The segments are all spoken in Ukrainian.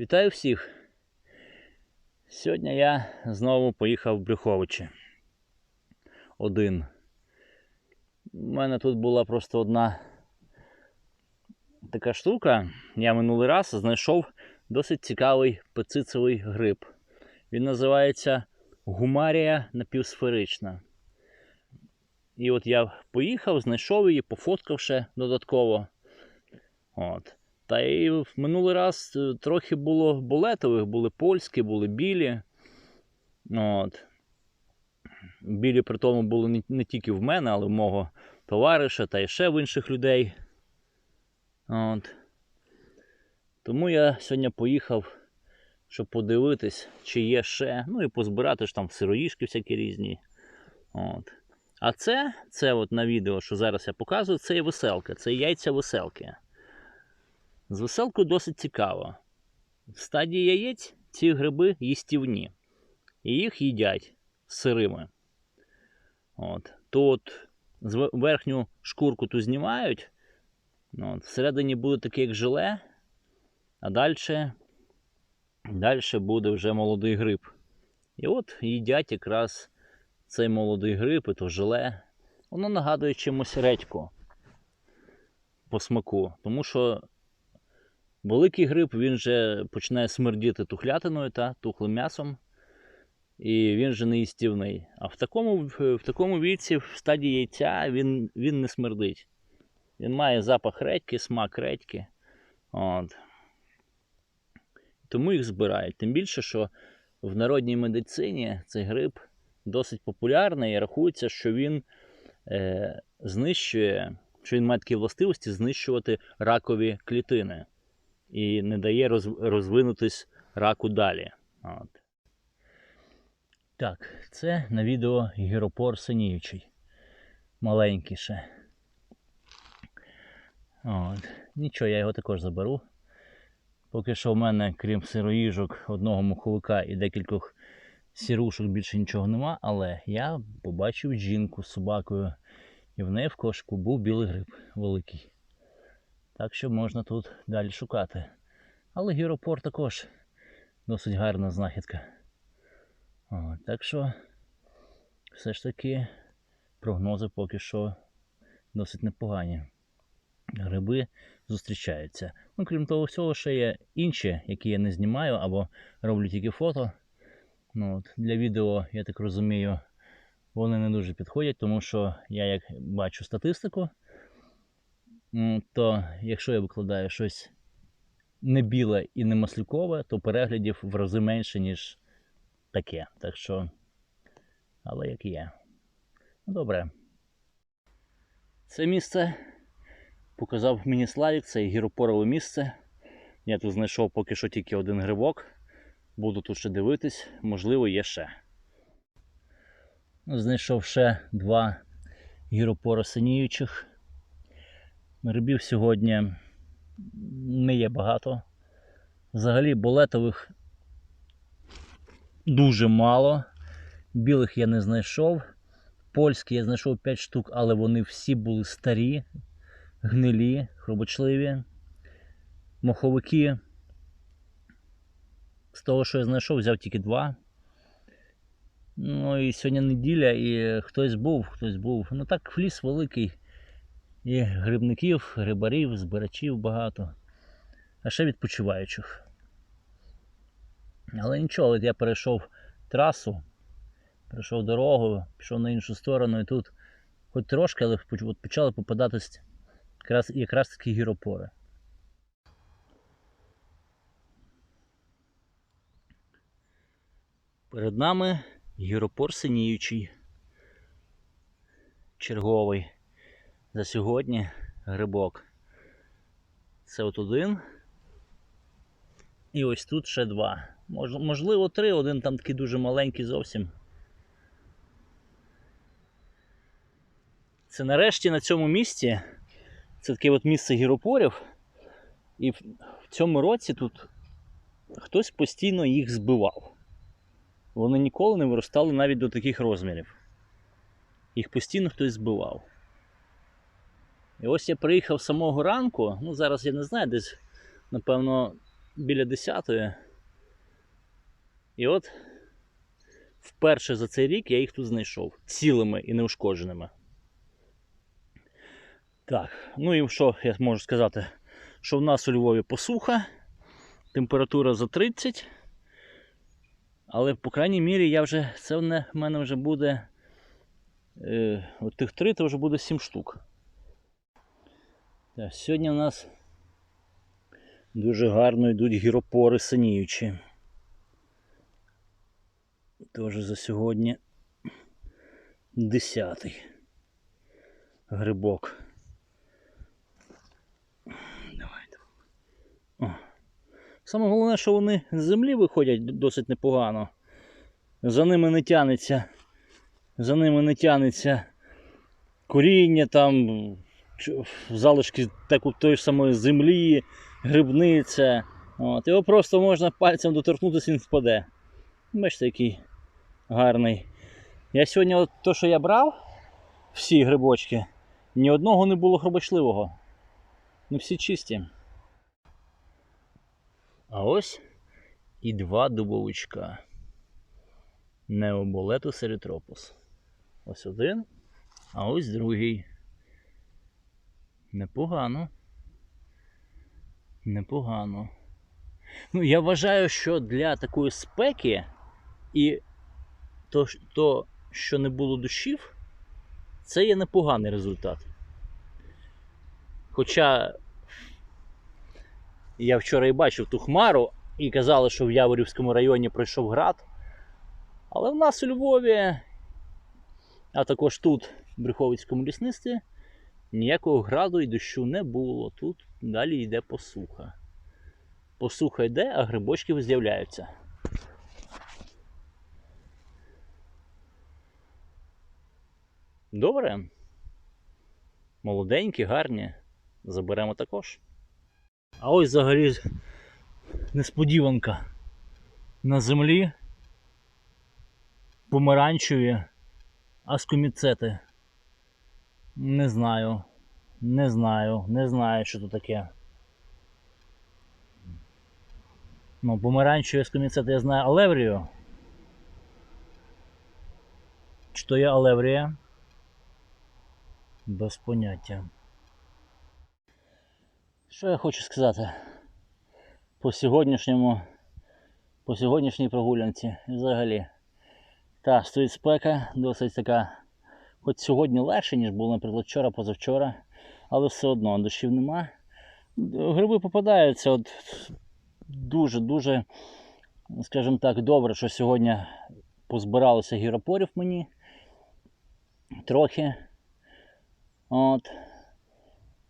Вітаю всіх! Сьогодні я знову поїхав в Брюховичі. Один. У мене тут була просто одна така штука. Я минулий раз знайшов досить цікавий пецицевий гриб. Він називається гумарія напівсферична. І от я поїхав, знайшов її, пофоткав ще додатково. От. Та і в минулий раз е, трохи було болетових, були польські, були білі. От. Білі при тому були не, не тільки в мене, але в мого товариша та і ще в інших людей. От. Тому я сьогодні поїхав, щоб подивитись, чи є ще. Ну і позбирати ж там сироїшки всякі різні. От. А це, це от на відео, що зараз я показую, це є веселка, це яйця веселки. З веселкою досить цікаво. В стадії яєць ці гриби їстівні. І їх їдять сирими. От. Зв- верхню шкурку ту знімають. Ну, От. Всередині буде таке, як желе, а далі, далі буде вже молодий гриб. І от їдять якраз цей молодий гриб, і то желе. Воно нагадує чимось редьку по смаку. Тому що Великий гриб він вже починає смердіти тухлятиною та тухлим м'ясом. І він вже не їстівний. А в такому, в такому віці, в стадії яйця, він, він не смердить. Він має запах редьки, смак редьки. От. Тому їх збирають. Тим більше, що в народній медицині цей гриб досить популярний і рахується, що він е, знищує, що він має такі властивості знищувати ракові клітини і не дає роз, розвинутись раку далі. От. Так, це на відео гіропор синіючий. Маленький ще. От. Нічого, я його також заберу. Поки що в мене, крім сироїжок, одного муховика і декількох сірушок більше нічого нема, але я побачив жінку з собакою, і в неї в кошику був білий гриб великий. Так що можна тут далі шукати. Але гіропор також досить гарна знахідка. О, так що все ж таки прогнози поки що досить непогані. Гриби зустрічаються. Ну, крім того всього, ще є інші, які я не знімаю або роблю тільки фото. Ну, от, Для відео, я так розумію, вони не дуже підходять, тому що я як бачу статистику, то якщо я викладаю щось не біле і не маслюкове, то переглядів в рази менше, ніж таке. Так що, але як є. Ну, Добре. Це місце показав мені Славік, це гіропорове місце. Я тут знайшов поки що тільки один грибок. Буду тут ще дивитись, можливо, є ще. Знайшов ще два гіропора синіючих. Грибів сьогодні не є багато. Взагалі болетових дуже мало. Білих я не знайшов. Польські я знайшов 5 штук, але вони всі були старі, гнилі, хробочливі. Моховики. З того, що я знайшов, взяв тільки два. Ну і сьогодні неділя, і хтось був, хтось був. Ну так, ліс великий. І грибників, грибарів, збирачів багато. А ще відпочиваючих. Але нічого, я перейшов трасу, перейшов дорогу, пішов на іншу сторону і тут хоч трошки, але почали попадатись якраз, якраз такі гіропори. Перед нами гіропор синіючий. Черговий за сьогодні грибок. Це от один. І ось тут ще два. Мож, можливо, три, один там такий дуже маленький зовсім. Це нарешті на цьому місці. Це таке от місце гіропорів. І в цьому році тут хтось постійно їх збивав. Вони ніколи не виростали навіть до таких розмірів. Їх постійно хтось збивав. І ось я приїхав самого ранку, ну зараз я не знаю, десь, напевно, біля 10. І от вперше за цей рік я їх тут знайшов цілими і неушкодженими. Так, ну і що я можу сказати? Що в нас у Львові посуха, температура за 30. Але, по крайній мірі, я вже, це в мене вже буде. Е, от тих три, то вже буде 7 штук. Так, сьогодні у нас дуже гарно йдуть гіропори синіючі. Тож за сьогодні 10 грибок. Давайте. Саме головне, що вони з землі виходять досить непогано. За ними не тянеться. За ними не тянеться коріння, там залишки тої ж самої землі, грибниця. От. Його просто можна пальцем доторкнутися, він впаде. Бачите, який гарний. Я сьогодні, от то, що я брав, всі грибочки, ні одного не було хробочливого. Ну всі чисті. А ось і два дубовичка. Необолетус еритропус. Ось один, а ось другий. Непогано. Непогано. Ну, я вважаю, що для такої спеки і то, то що не було дощів, це є непоганий результат. Хоча я вчора і бачив ту хмару і казали, що в Яворівському районі пройшов град. Але в нас у Львові, а також тут, в Брюховицькому лісництві, ніякого граду і дощу не було. Тут далі йде посуха. Посуха йде, а грибочки з'являються. Добре. Молоденькі, гарні. Заберемо також. А ось взагалі несподіванка. На землі помаранчеві аскоміцети. Не знаю. Не знаю, не знаю, що тут таке. Ну, помаранчеві аскоміцети я знаю алеврію. Чи то є алеврія? Без поняття. Що я хочу сказати по сьогоднішньому, по сьогоднішній прогулянці взагалі. Та, стоїть спека, досить така, хоч сьогодні легше, ніж було, наприклад, вчора, позавчора, але все одно дощів нема. Гриби попадаються от дуже-дуже, скажімо так, добре, що сьогодні позбиралося гіропорів мені трохи. От.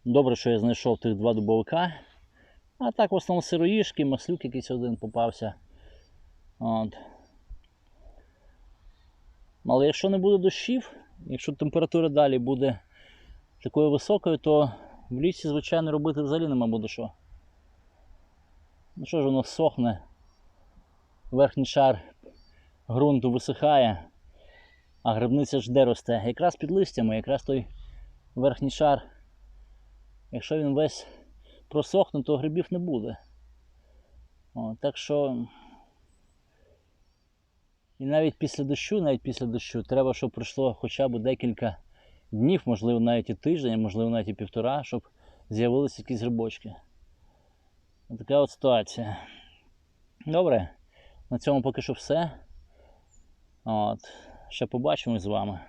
Добре, що я знайшов тих два дубовика. А так в основному сироїшки, маслюк якийсь один попався. От. Але якщо не буде дощів, якщо температура далі буде такою високою, то в лісі, звичайно, робити взагалі нема буде що. Ну що ж воно сохне, верхній шар ґрунту висихає, а грибниця ж де росте? Якраз під листями, якраз той верхній шар. Якщо він весь просохне, то грибів не буде. О, так що. І навіть після дощу, навіть після дощу, треба, щоб пройшло хоча б декілька днів, можливо, навіть і тиждень, можливо, навіть і півтора, щоб з'явилися якісь грибочки. Така от ситуація. Добре, на цьому поки що все. От. Ще побачимось з вами.